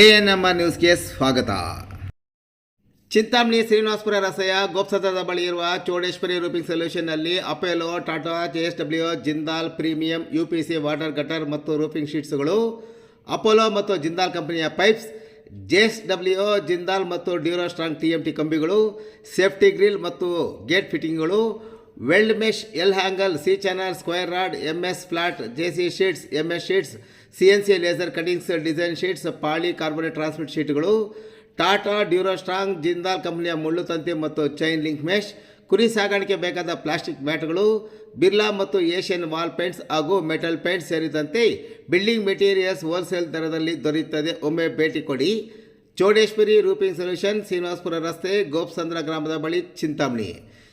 A N M R ನ್ಯೂಸ್ಗೆ ಸ್ವಾಗತ. ಚಿಂತಾಮಣಿ ಶ್ರೀನಿವಾಸಪುರ ರಸ್ತೆಯ ಗೋಪ್ಸತ್ರದ ಬಳಿ ಇರುವ Chowdeshwari roofing ಸೊಲ್ಯೂಷನ್ನಲ್ಲಿ Apollo, Tata, J S W, Jindal, premium, U P C, water gutter ಮತ್ತು ರೂಪಿಂಗ್ ಶೀಟ್ಸ್ಗಳು, ಅಪೋಲೋ ಮತ್ತು ಜಿಂದಾಲ್ ಕಂಪನಿಯ pipes, J S W, Jindal ಮತ್ತು Duro strong T M T ಕಂಬಿಗಳು, safety grill ಮತ್ತು gate ಫಿಟ್ಟಿಂಗ್ಗಳು weld mesh L angle C channel square rod M S flat J C sheets M S sheets C N C laser cuttings design sheets polycarbonate transmit ಶೀಟ್ಗಳು Tata Duro strong Jindal ಕಂಪ್ನಿಯ ಮುಳ್ಳು ತಂತಿ ಮತ್ತು chain link mesh ಕುರಿ ಸಾಗಾಣಿಕೆ ಬೇಕಾದ plastic ಮ್ಯಾಟ್ಗಳು ಬಿರ್ಲಾ ಮತ್ತು Asian wall paints ಹಾಗೂ ಮೆಟಲ್ ಪೇಂಟ್ಸ್ ಸೇರಿದಂತೆ ಬಿಲ್ಡಿಂಗ್ ಮೆಟೀರಿಯಲ್ಸ್ ಹೋಲ್ಸೇಲ್ ದರದಲ್ಲಿ ದೊರೆಯುತ್ತದೆ. ಒಮ್ಮೆ ಭೇಟಿ ಕೊಡಿ. ಚೌಡೇಶ್ವರಿ ರೂಪಿಂಗ್ ಸೊಲ್ಯೂಷನ್ ಶ್ರೀನಿವಾಸಪುರ ರಸ್ತೆ ಗೋಪ್ಸಂದ್ರ ಗ್ರಾಮದ ಬಳಿ ಚಿಂತಾಮಣಿ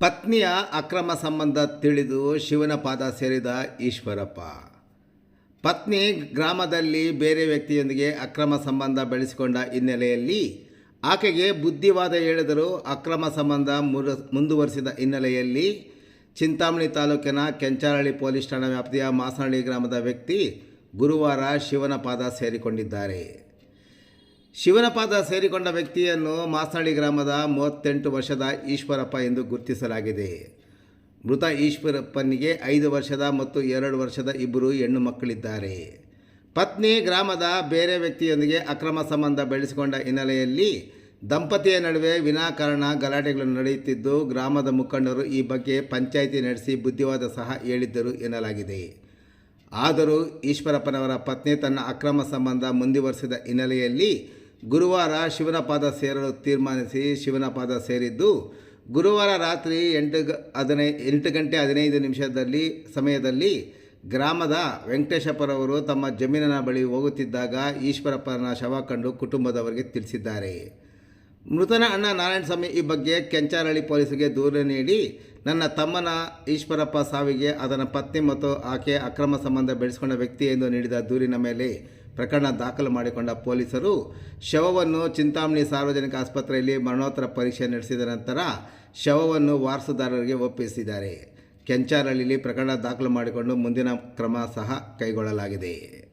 ಪತ್ನಿಯ ಅಕ್ರಮ ಸಂಬಂಧ ತಿಳಿದು ಶಿವನ ಪಾದ ಸೇರಿದ ಈಶ್ವರಪ್ಪ. ಪತ್ನಿ ಗ್ರಾಮದಲ್ಲಿ ಬೇರೆ ವ್ಯಕ್ತಿಯೊಂದಿಗೆ ಅಕ್ರಮ ಸಂಬಂಧ ಬೆಳೆಸಿಕೊಂಡ ಹಿನ್ನೆಲೆಯಲ್ಲಿ ಆಕೆಗೆ ಬುದ್ಧಿವಾದ ಹೇಳಿದರೂ ಅಕ್ರಮ ಸಂಬಂಧ ಮುರ, ಮುಂದುವರಿಸಿದ ಹಿನ್ನೆಲೆಯಲ್ಲಿ ಚಿಂತಾಮಣಿ ತಾಲೂಕಿನ ಕೆಂಚಾರಳ್ಳಿ ಪೊಲೀಸ್ ಠಾಣಾ ವ್ಯಾಪ್ತಿಯ ಮಾಸನಹಳ್ಳಿ ಗ್ರಾಮದ ವ್ಯಕ್ತಿ ಗುರುವಾರ ಶಿವನ ಪಾದ ಸೇರಿಕೊಂಡಿದ್ದಾರೆ. ಶಿವನಪಾದ ಸೇರಿಕೊಂಡ ವ್ಯಕ್ತಿಯನ್ನು ಮಾಸನಹಳ್ಳಿ ಗ್ರಾಮದ ಮೂವತ್ತೆಂಟು ವರ್ಷದ ಈಶ್ವರಪ್ಪ ಎಂದು ಗುರುತಿಸಲಾಗಿದೆ. ಮೃತ ಈಶ್ವರಪ್ಪನಿಗೆ ಐದು ವರ್ಷದ ಮತ್ತು ಎರಡು ವರ್ಷದ ಇಬ್ಬರು ಹೆಣ್ಣು ಮಕ್ಕಳಿದ್ದಾರೆ. ಪತ್ನಿ ಗ್ರಾಮದ ಬೇರೆ ವ್ಯಕ್ತಿಯೊಂದಿಗೆ ಅಕ್ರಮ ಸಂಬಂಧ ಬೆಳೆಸಿಕೊಂಡ ಹಿನ್ನೆಲೆಯಲ್ಲಿ ದಂಪತಿಯ ನಡುವೆ ವಿನಾಕಾರಣ ಗಲಾಟೆಗಳು ನಡೆಯುತ್ತಿದ್ದು, ಗ್ರಾಮದ ಮುಖಂಡರು ಈ ಬಗ್ಗೆ ಪಂಚಾಯಿತಿ ನಡೆಸಿ ಬುದ್ಧಿವಾದ ಸಹ ಹೇಳಿದ್ದರು ಎನ್ನಲಾಗಿದೆ. ಆದರೂ ಈಶ್ವರಪ್ಪನವರ ಪತ್ನಿ ತನ್ನ ಅಕ್ರಮ ಸಂಬಂಧ ಮುಂದುವರೆಸಿದ ಹಿನ್ನೆಲೆಯಲ್ಲಿ ಗುರುವಾರ ಶಿವನ ಪಾದ ಸೇರಲು ತೀರ್ಮಾನಿಸಿ ಶಿವನ ಪಾದ ಸೇರಿದ್ದು, ಗುರುವಾರ ರಾತ್ರಿ ಎಂಟು ಗ, ಹದಿನೈ, ಎಂಟು ಗಂಟೆ ಹದಿನೈದು ನಿಮಿಷದಲ್ಲಿ, ಸಮಯದಲ್ಲಿ ಗ್ರಾಮದ ವೆಂಕಟೇಶಪ್ಪರವರು ತಮ್ಮ ಜಮೀನಿನ ಬಳಿ ಹೋಗುತ್ತಿದ್ದಾಗ ಈಶ್ವರಪ್ಪನ ಶವ ಕಂಡು ಕುಟುಂಬದವರಿಗೆ ತಿಳಿಸಿದ್ದಾರೆ. ಮೃತನ ಅಣ್ಣ ನಾರಾಯಣಸ್ವಾಮಿ ಈ ಬಗ್ಗೆ ಕೆಂಚಾರಳ್ಳಿ ಪೊಲೀಸರಿಗೆ ದೂರು ನೀಡಿ, ನನ್ನ ತಮ್ಮನ ಈಶ್ವರಪ್ಪ ಸಾವಿಗೆ ಅದರ ಪತ್ನಿ ಮತ್ತು ಆಕೆ ಅಕ್ರಮ ಸಂಬಂಧ ಬೆಳೆಸಿಕೊಂಡ ವ್ಯಕ್ತಿ ಎಂದು ನೀಡಿದ ದೂರಿನ ಮೇಲೆ ಪ್ರಕರಣ ದಾಖಲು ಮಾಡಿಕೊಂಡ ಪೊಲೀಸರು ಶವವನ್ನು ಚಿಂತಾಮಣಿ ಸಾರ್ವಜನಿಕ ಆಸ್ಪತ್ರೆಯಲ್ಲಿ ಮರಣೋತ್ತರ ಪರೀಕ್ಷೆ ನಡೆಸಿದ ನಂತರ ಶವವನ್ನು ವಾರಸುದಾರರಿಗೆ ಒಪ್ಪಿಸಿದ್ದಾರೆ. ಕೆಂಚಾರಳ್ಳಿಯಲ್ಲಿ ಪ್ರಕರಣ ದಾಖಲು ಮಾಡಿಕೊಂಡು ಮುಂದಿನ ಕ್ರಮ ಸಹ ಕೈಗೊಳ್ಳಲಾಗಿದೆ.